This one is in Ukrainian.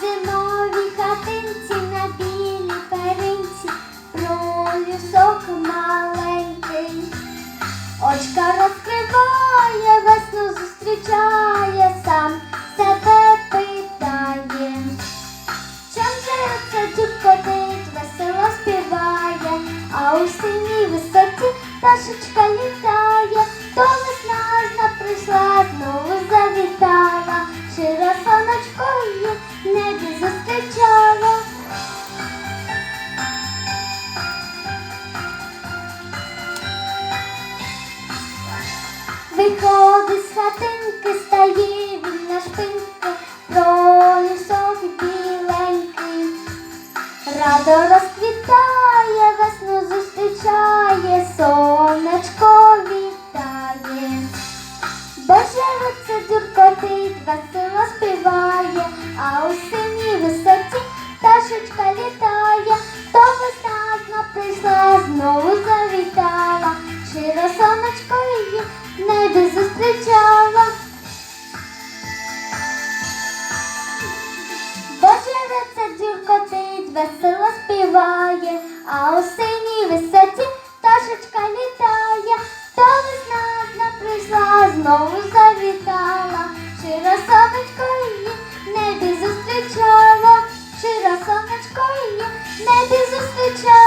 зимовій хатинці на білій перинці, про лісок маленький. Очка розкриває, весну зустрічає, сам себе питає. Чом же це дюкотить, весело співає, а у синій висоті пташечка літає, хатинки, стає він на шпиньки, про лісок біленький. Радо розквітає, весну зустрічає, сонечко вітає. Божевиця дюркотить, весело співає, а у синій висоті пташечка літає, весело співає, а осенній синій висоті пташечка літає, то весна одна прийшла, знову завітала, Щиро сонечко її в небі зустрічала, Щиро сонечко її в небі зустрічала.